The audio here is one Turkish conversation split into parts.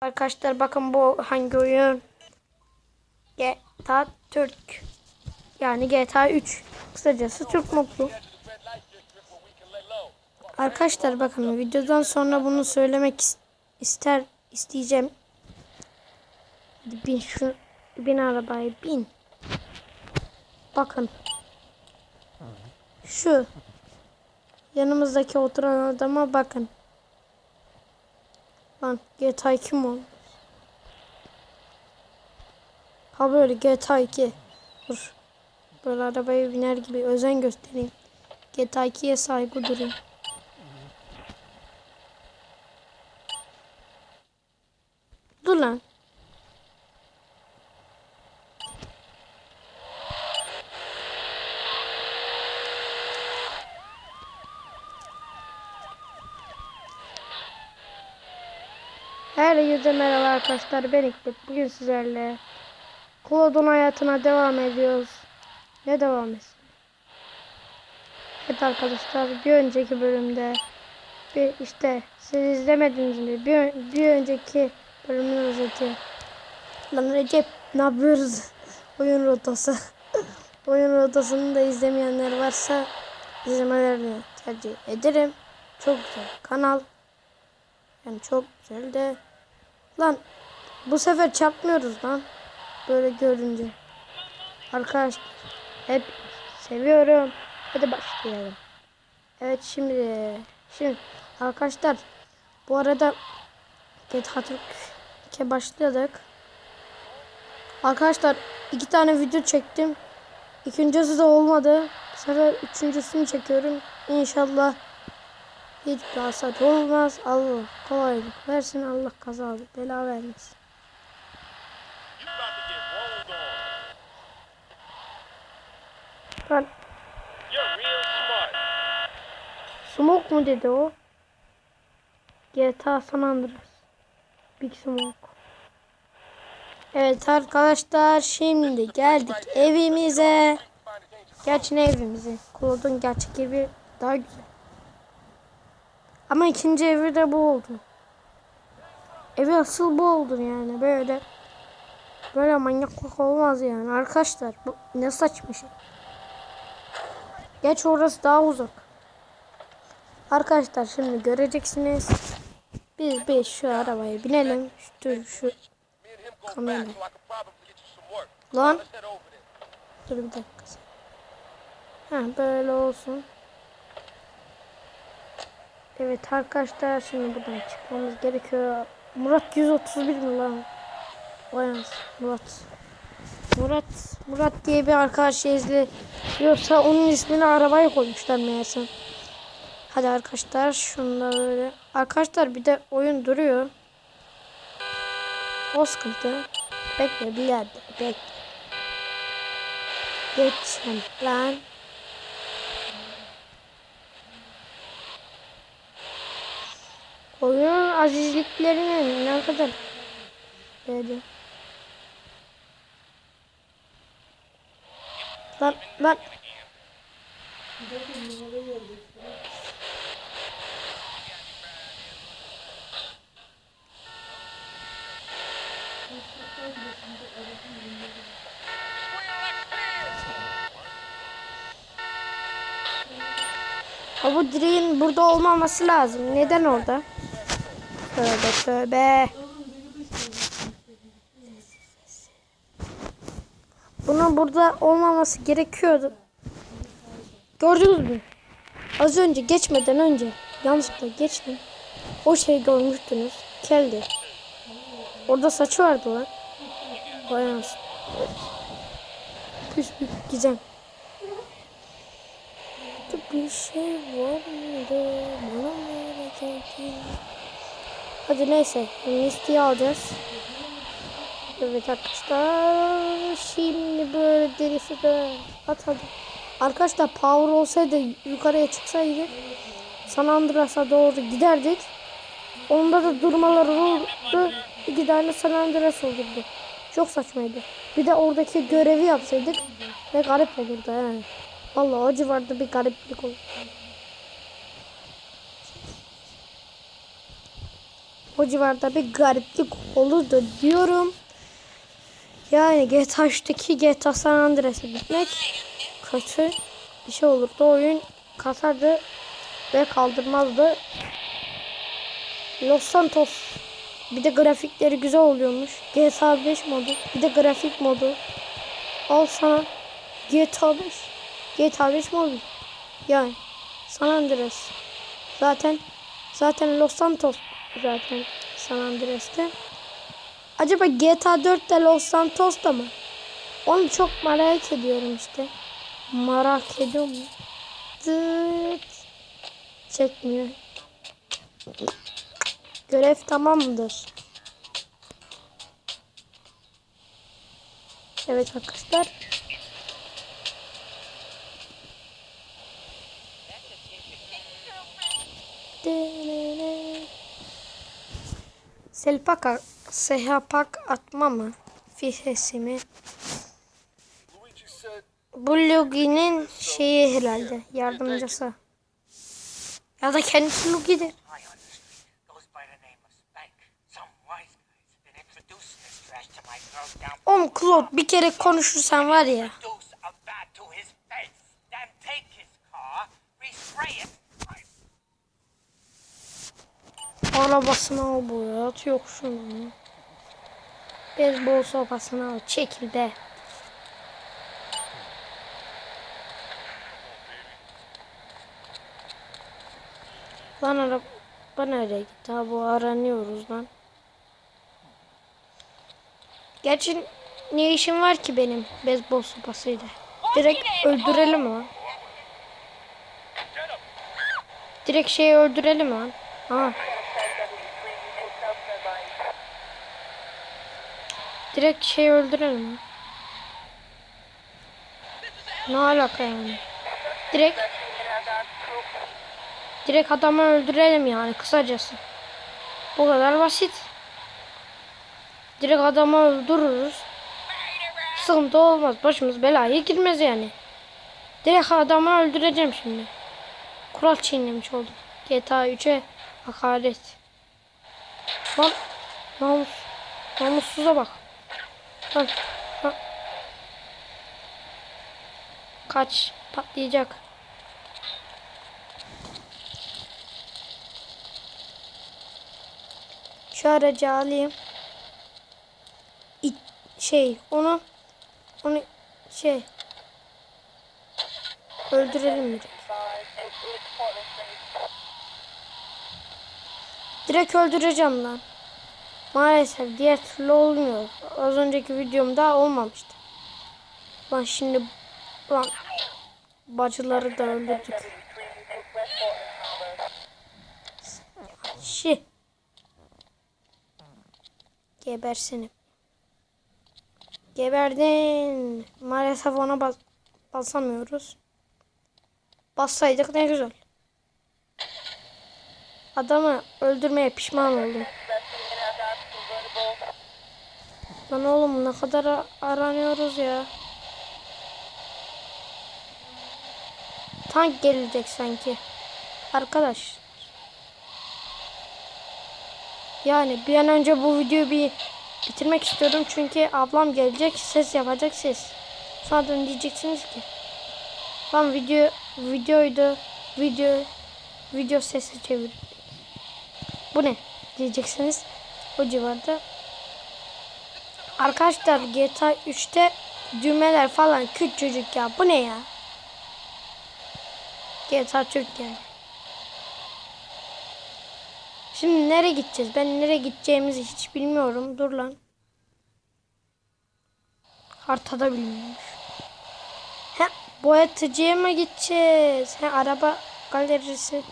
Arkadaşlar bakın bu hangi oyun? GTA Türk. Yani GTA 3. Kısacası Türk mutlu. Arkadaşlar bakın videodan sonra bunu söylemek is- ister isteyeceğim. Bin şu bin arabaya bin. Bakın. Şu yanımızdaki oturan adama bakın. Lan GTA 2 mi olmuş? Ha böyle GTA 2. Dur. Böyle arabaya biner gibi özen göstereyim. GTA 2'ye saygı durayım. Dur lan. Herkese merhaba arkadaşlar ben İkbal. Bugün sizlerle Claude'un hayatına devam ediyoruz. Ne devam etsin? Evet arkadaşlar bir önceki bölümde bir işte siz izlemediniz mi? Bir, bir önceki bölümün özeti. Lan Recep ne yapıyoruz? Oyun rotası. Oyun rotasını da izlemeyenler varsa izlemelerini tercih ederim. Çok güzel kanal. Yani çok güzel de. Lan bu sefer çarpmıyoruz lan. Böyle görünce. Arkadaşlar hep seviyorum. Hadi başlayalım. Evet şimdi şimdi arkadaşlar bu arada GTA Türk'e başladık. Arkadaşlar iki tane video çektim. İkincisi de olmadı. Bu sefer üçüncüsünü çekiyorum. İnşallah hiç hasat olmaz. Allah kolaylık versin. Allah kaza bela vermesin. Lan smoke mu dedi o? GTA San Andreas. Big Smoke. Evet arkadaşlar şimdi geldik evimize. Gerçi ne evimize? Claude'un gerçek evi daha güzel. Ama ikinci evi de bu oldu. Evi asıl bu oldu yani böyle. Böyle manyaklık olmaz yani arkadaşlar. Bu ne saçma şey. Geç orası daha uzak. Arkadaşlar şimdi göreceksiniz. Biz bir şu arabaya binelim. Şu, şu work. lan. Dur bir dakika. Ha böyle olsun. Evet arkadaşlar şimdi buradan çıkmamız gerekiyor. Murat 131 mi lan? Vay Murat. Murat Murat diye bir arkadaş izli. Yoksa onun ismini arabaya koymuşlar meğerse. Hadi arkadaşlar böyle. Arkadaşlar bir de oyun duruyor. O sıkıntı. Bekle bir yerde bekle. Geçen lan. Oyunun azizliklerine ne kadar dedi. Lan lan. Ha bu direğin burada olmaması lazım. Neden orada? Tövbe tövbe. Bunun burada olmaması gerekiyordu. Gördünüz mü? Az önce geçmeden önce yanlışlıkla geçtim. O şeyi görmüştünüz. Keldi. Orada saçı vardı lan. Vay anasını. Püs püs gizem. Bir şey var mıydı? Bana mı verecektin? Hadi neyse. Listeyi alacağız. Evet arkadaşlar. Şimdi böyle derisi de at hadi. Arkadaşlar power olsaydı yukarıya çıksaydı San Andreas'a doğru giderdik. Onda da durmalar olurdu. İki tane San Andreas olurdu. Çok saçmaydı. Bir de oradaki görevi yapsaydık ne garip olurdu he. Vallahi o civarda bir gariplik olur. O civarda bir gariplik olur. olurdu diyorum. Yani GTA 3'teki GTA San Andreas'a gitmek kötü bir şey olurdu. Oyun kasardı ve kaldırmazdı. Los Santos bir de grafikleri güzel oluyormuş. GTA 5 modu bir de grafik modu. Al sana GTA 5. GTA 5 mobil. Yani San Andreas. Zaten zaten Los Santos zaten San Andreas'te. Acaba GTA 4'te Los Santos'ta mı? Onu çok merak ediyorum işte. Merak ediyorum. Dıt. Çekmiyor. Görev tamamdır. Evet arkadaşlar. Selpak, sehapak atma mı? Fihesi mi? Bu Lugi'nin şeyi herhalde. Yardımcısı. Ya da kendisi Lugi'dir. Oğlum Claude bir kere konuşursan var ya. İt. Arabasına al boyat yok şunu. Beyzbol sopasını al çekil de. Lan araba nereye gitti? Ha bu aranıyoruz lan. Gerçi ne işim var ki benim beyzbol sopasıyla? Direkt öldürelim lan. Direkt şeyi öldürelim lan. Ha. Direkt şey öldürelim? Ne alaka yani? Direkt Direkt adamı öldürelim yani kısacası. Bu kadar basit. Direkt adamı öldürürüz. Sıkıntı olmaz. Başımız belaya girmez yani. Direkt adamı öldüreceğim şimdi. Kural çiğnemiş oldum. GTA 3'e hakaret. Lan namus. Namussuza bak. Lan. Kaç patlayacak. Şu aracı alayım. İ- şey onu onu şey öldürelim direkt. Direkt öldüreceğim lan. Maalesef diğer türlü olmuyor. Az önceki videomda olmamıştı. Lan şimdi lan bacıları da öldürdük. Şi. Gebersini. Geberdin. Maalesef ona bas basamıyoruz. Bassaydık ne güzel. Adamı öldürmeye pişman oldum. Lan oğlum ne kadar aranıyoruz ya. Tank gelecek sanki. Arkadaş. Yani bir an önce bu videoyu bir bitirmek istiyorum. Çünkü ablam gelecek. Ses yapacak ses. Sonradan diyeceksiniz ki. Lan video videoydu. Video video sesi çevir. Bu ne? Diyeceksiniz. O civarda. Arkadaşlar GTA 3'te düğmeler falan küçücük ya. Bu ne ya? GTA Türk yani. Şimdi nereye gideceğiz? Ben nereye gideceğimizi hiç bilmiyorum. Dur lan. Haritada bilmiyormuş. He, boyatıcıya mı gideceğiz? He, araba galerisi.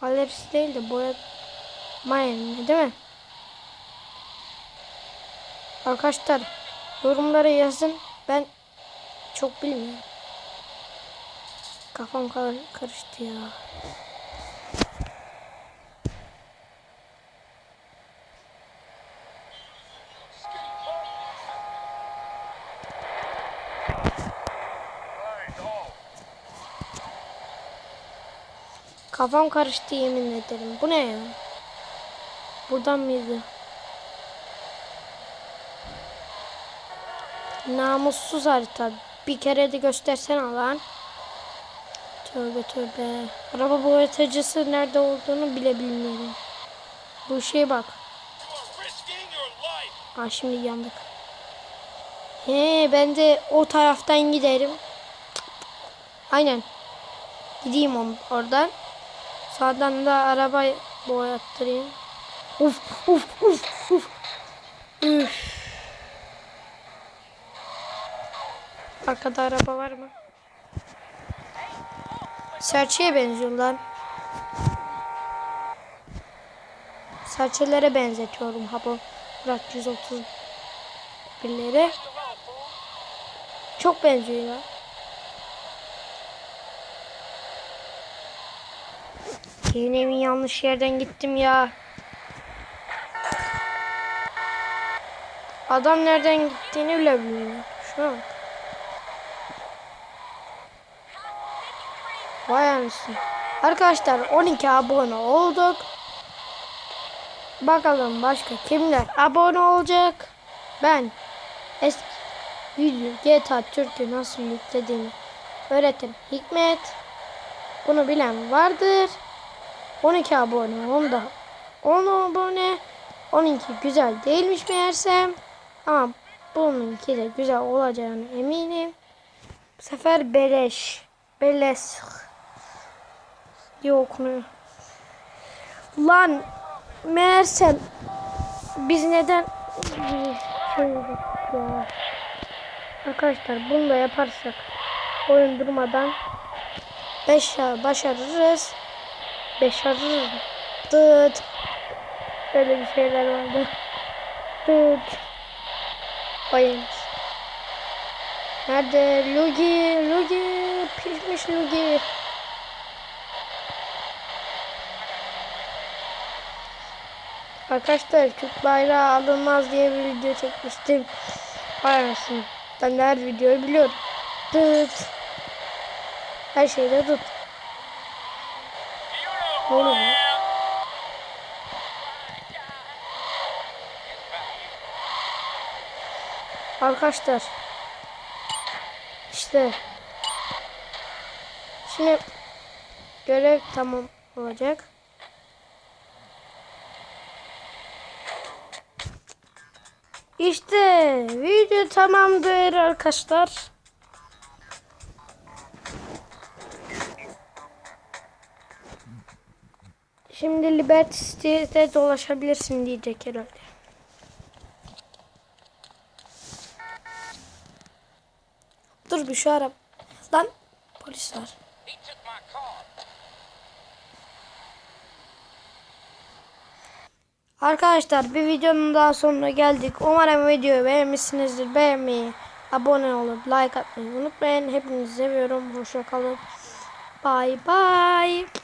Galerisi değil de boyatma yerine değil mi? Arkadaşlar yorumlara yazın. Ben çok bilmiyorum. Kafam kar karıştı ya. Kafam karıştı yemin ederim. Bu ne ya? Buradan mıydı? Namussuz harita. Bir kere de göstersene lan. Tövbe tövbe. Araba boyatacısı nerede olduğunu bile bilmiyorum. Bu şeye bak. Aa şimdi yandık. He ben de o taraftan giderim. Aynen. Gideyim on, oradan. Sağdan da araba boyattırayım. Uf uf uf uf. Üf. Arkada araba var mı? Serçeye benziyor lan. Serçelere benzetiyorum ha Murat 130 birleri. Çok benziyor ya. Yine mi yanlış yerden gittim ya? Adam nereden gittiğini bile bilmiyor. Şu an. Vay anasını. Arkadaşlar 12 abone olduk. Bakalım başka kimler abone olacak. Ben eski video GTA Türk'ü nasıl yüklediğimi öğretirim. Hikmet. Bunu bilen vardır. 12 abone. Onda 10 abone. 12 güzel değilmiş meğersem. Ama bununki de güzel olacağını eminim. Bu sefer beleş. Beleş diye okunuyor. Lan meğersem biz neden. Arkadaşlar bunu da yaparsak oyun durmadan 5 başarırız. Başarırız. Dıt. Böyle bir şeyler vardı. Dıt. Oyun. Nerede? Lugi, Lugi, pişmiş Lugi. Arkadaşlar Türk bayrağı alınmaz diye bir video çekmiştim. Vay anasını. Ben her videoyu biliyorum. Dıt. Her şeyde tut. Ne oluyor? Arkadaşlar. İşte. Şimdi görev tamam olacak. İşte video tamamdır arkadaşlar. Şimdi Liberty City'de dolaşabilirsin diyecek herhalde. Dur bir şu araba. Lan polis var. Arkadaşlar bir videonun daha sonuna geldik. Umarım videoyu beğenmişsinizdir. Beğenmeyi, abone olup like atmayı unutmayın. Hepinizi seviyorum. Hoşça kalın. Bye bye.